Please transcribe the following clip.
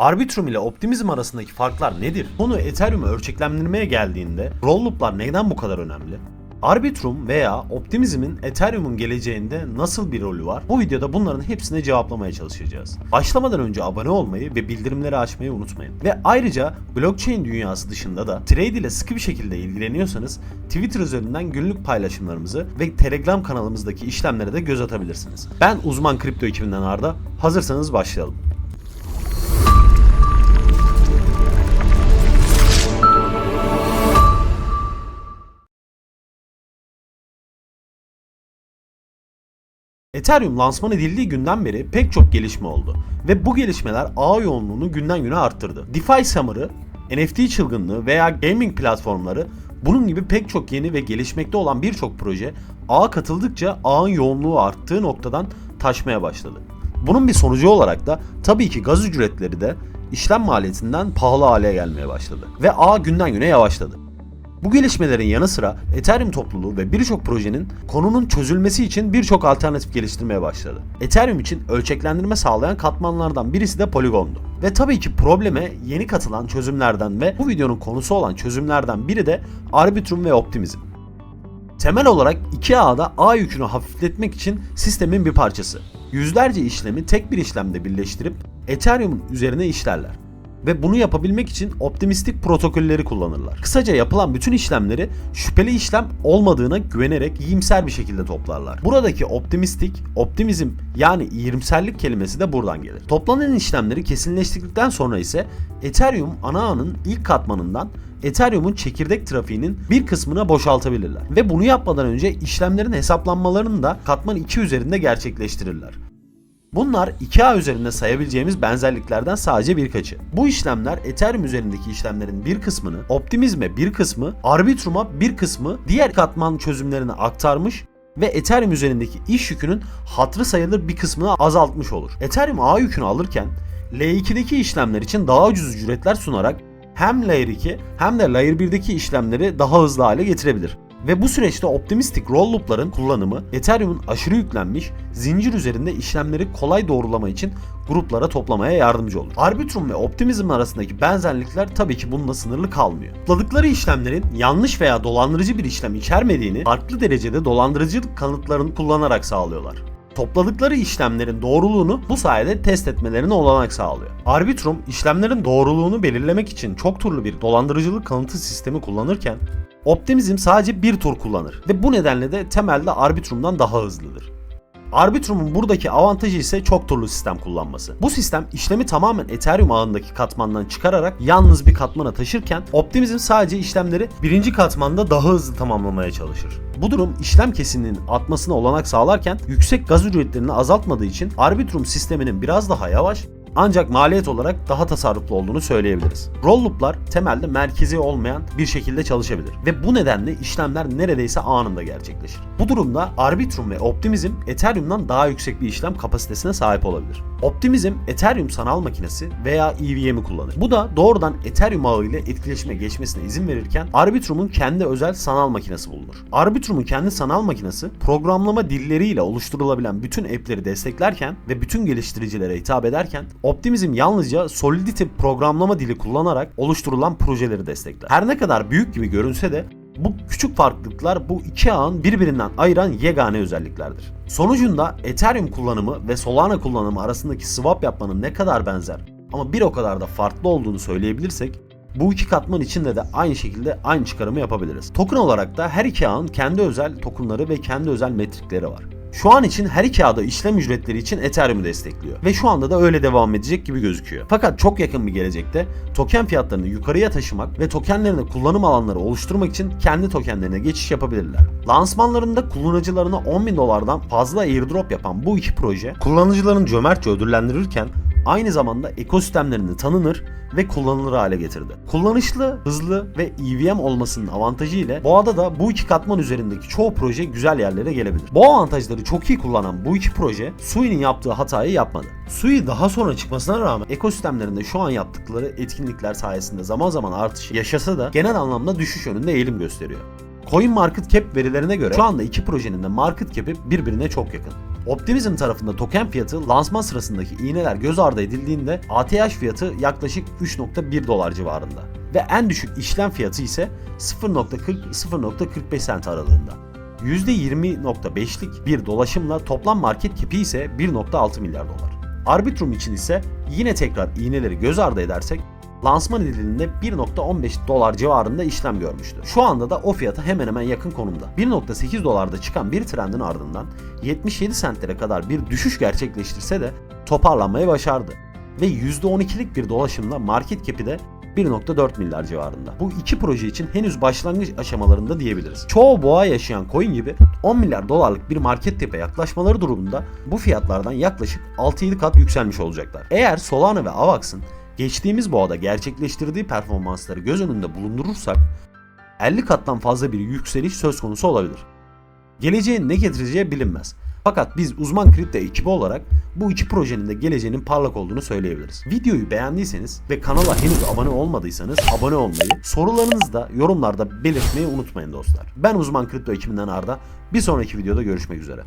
Arbitrum ile Optimism arasındaki farklar nedir? Konu Ethereum'u ölçeklendirmeye geldiğinde roll loop'lar neden bu kadar önemli? Arbitrum veya Optimism'in Ethereum'un geleceğinde nasıl bir rolü var? Bu videoda bunların hepsini cevaplamaya çalışacağız. Başlamadan önce abone olmayı ve bildirimleri açmayı unutmayın. Ve ayrıca blockchain dünyası dışında da trade ile sıkı bir şekilde ilgileniyorsanız Twitter üzerinden günlük paylaşımlarımızı ve Telegram kanalımızdaki işlemlere de göz atabilirsiniz. Ben uzman kripto ekibinden Arda. Hazırsanız başlayalım. Ethereum lansman edildiği günden beri pek çok gelişme oldu ve bu gelişmeler ağ yoğunluğunu günden güne arttırdı. DeFi Summer'ı, NFT çılgınlığı veya gaming platformları bunun gibi pek çok yeni ve gelişmekte olan birçok proje ağa katıldıkça ağın yoğunluğu arttığı noktadan taşmaya başladı. Bunun bir sonucu olarak da tabii ki gaz ücretleri de işlem maliyetinden pahalı hale gelmeye başladı ve ağ günden güne yavaşladı. Bu gelişmelerin yanı sıra Ethereum topluluğu ve birçok projenin konunun çözülmesi için birçok alternatif geliştirmeye başladı. Ethereum için ölçeklendirme sağlayan katmanlardan birisi de Polygon'du. Ve tabii ki probleme yeni katılan çözümlerden ve bu videonun konusu olan çözümlerden biri de Arbitrum ve Optimism. Temel olarak iki ağda ağ yükünü hafifletmek için sistemin bir parçası. Yüzlerce işlemi tek bir işlemde birleştirip Ethereum'un üzerine işlerler ve bunu yapabilmek için optimistik protokolleri kullanırlar. Kısaca yapılan bütün işlemleri şüpheli işlem olmadığına güvenerek iyimser bir şekilde toplarlar. Buradaki optimistik, optimizm yani iyimserlik kelimesi de buradan gelir. Toplanan işlemleri kesinleştirdikten sonra ise Ethereum ana ağının ilk katmanından Ethereum'un çekirdek trafiğinin bir kısmına boşaltabilirler. Ve bunu yapmadan önce işlemlerin hesaplanmalarını da katman 2 üzerinde gerçekleştirirler. Bunlar 2A üzerinde sayabileceğimiz benzerliklerden sadece birkaçı. Bu işlemler Ethereum üzerindeki işlemlerin bir kısmını, Optimism'e bir kısmı, Arbitrum'a bir kısmı diğer katman çözümlerine aktarmış ve Ethereum üzerindeki iş yükünün hatırı sayılır bir kısmını azaltmış olur. Ethereum ağ yükünü alırken L2'deki işlemler için daha ucuz ücretler sunarak hem Layer 2 hem de Layer 1'deki işlemleri daha hızlı hale getirebilir. Ve bu süreçte optimistik roll loop'ların kullanımı Ethereum'un aşırı yüklenmiş zincir üzerinde işlemleri kolay doğrulama için gruplara toplamaya yardımcı olur. Arbitrum ve Optimism arasındaki benzerlikler tabii ki bununla sınırlı kalmıyor. Topladıkları işlemlerin yanlış veya dolandırıcı bir işlem içermediğini farklı derecede dolandırıcılık kanıtlarını kullanarak sağlıyorlar. Topladıkları işlemlerin doğruluğunu bu sayede test etmelerine olanak sağlıyor. Arbitrum işlemlerin doğruluğunu belirlemek için çok turlu bir dolandırıcılık kanıtı sistemi kullanırken Optimism sadece bir tur kullanır ve bu nedenle de temelde Arbitrum'dan daha hızlıdır. Arbitrum'un buradaki avantajı ise çok turlu sistem kullanması. Bu sistem işlemi tamamen Ethereum ağındaki katmandan çıkararak yalnız bir katmana taşırken Optimism sadece işlemleri birinci katmanda daha hızlı tamamlamaya çalışır. Bu durum işlem kesinliğinin artmasına olanak sağlarken yüksek gaz ücretlerini azaltmadığı için Arbitrum sisteminin biraz daha yavaş ancak maliyet olarak daha tasarruflu olduğunu söyleyebiliriz. Roll loop'lar temelde merkezi olmayan bir şekilde çalışabilir ve bu nedenle işlemler neredeyse anında gerçekleşir. Bu durumda Arbitrum ve Optimism Ethereum'dan daha yüksek bir işlem kapasitesine sahip olabilir. Optimism Ethereum sanal makinesi veya EVM'i kullanır. Bu da doğrudan Ethereum ağı ile etkileşime geçmesine izin verirken Arbitrum'un kendi özel sanal makinesi bulunur. Arbitrum'un kendi sanal makinesi programlama dilleriyle oluşturulabilen bütün app'leri desteklerken ve bütün geliştiricilere hitap ederken Optimism yalnızca Solidity programlama dili kullanarak oluşturulan projeleri destekler. Her ne kadar büyük gibi görünse de bu küçük farklılıklar bu iki ağın birbirinden ayıran yegane özelliklerdir. Sonucunda Ethereum kullanımı ve Solana kullanımı arasındaki swap yapmanın ne kadar benzer ama bir o kadar da farklı olduğunu söyleyebilirsek bu iki katman içinde de aynı şekilde aynı çıkarımı yapabiliriz. Token olarak da her iki ağın kendi özel tokenları ve kendi özel metrikleri var. Şu an için her iki ağda işlem ücretleri için Ethereum'u destekliyor ve şu anda da öyle devam edecek gibi gözüküyor. Fakat çok yakın bir gelecekte token fiyatlarını yukarıya taşımak ve tokenlerine kullanım alanları oluşturmak için kendi tokenlerine geçiş yapabilirler. Lansmanlarında kullanıcılarına 10 bin dolardan fazla airdrop yapan bu iki proje kullanıcıların cömertçe ödüllendirirken aynı zamanda ekosistemlerini tanınır ve kullanılır hale getirdi. Kullanışlı, hızlı ve EVM olmasının avantajı ile boğada da bu iki katman üzerindeki çoğu proje güzel yerlere gelebilir. Bu avantajları çok iyi kullanan bu iki proje Sui'nin yaptığı hatayı yapmadı. Sui daha sonra çıkmasına rağmen ekosistemlerinde şu an yaptıkları etkinlikler sayesinde zaman zaman artış yaşasa da genel anlamda düşüş yönünde eğilim gösteriyor. Coin Market Cap verilerine göre şu anda iki projenin de market cap'i birbirine çok yakın. Optimism tarafında token fiyatı lansman sırasındaki iğneler göz ardı edildiğinde ATH fiyatı yaklaşık 3.1 dolar civarında ve en düşük işlem fiyatı ise 0.40-0.45 sent aralığında. %20.5'lik bir dolaşımla toplam market cap'i ise 1.6 milyar dolar. Arbitrum için ise yine tekrar iğneleri göz ardı edersek lansman edildiğinde 1.15 dolar civarında işlem görmüştü. Şu anda da o fiyata hemen hemen yakın konumda. 1.8 dolarda çıkan bir trendin ardından 77 sentlere kadar bir düşüş gerçekleştirse de toparlanmayı başardı. Ve %12'lik bir dolaşımla market cap'i de 1.4 milyar civarında. Bu iki proje için henüz başlangıç aşamalarında diyebiliriz. Çoğu boğa yaşayan coin gibi 10 milyar dolarlık bir market cap'e yaklaşmaları durumunda bu fiyatlardan yaklaşık 6-7 kat yükselmiş olacaklar. Eğer Solana ve Avax'ın geçtiğimiz boğada gerçekleştirdiği performansları göz önünde bulundurursak 50 kattan fazla bir yükseliş söz konusu olabilir. Geleceğin ne getireceği bilinmez. Fakat biz uzman kripto ekibi olarak bu iki projenin de geleceğinin parlak olduğunu söyleyebiliriz. Videoyu beğendiyseniz ve kanala henüz abone olmadıysanız abone olmayı, sorularınızı da yorumlarda belirtmeyi unutmayın dostlar. Ben uzman kripto ekibinden Arda. Bir sonraki videoda görüşmek üzere.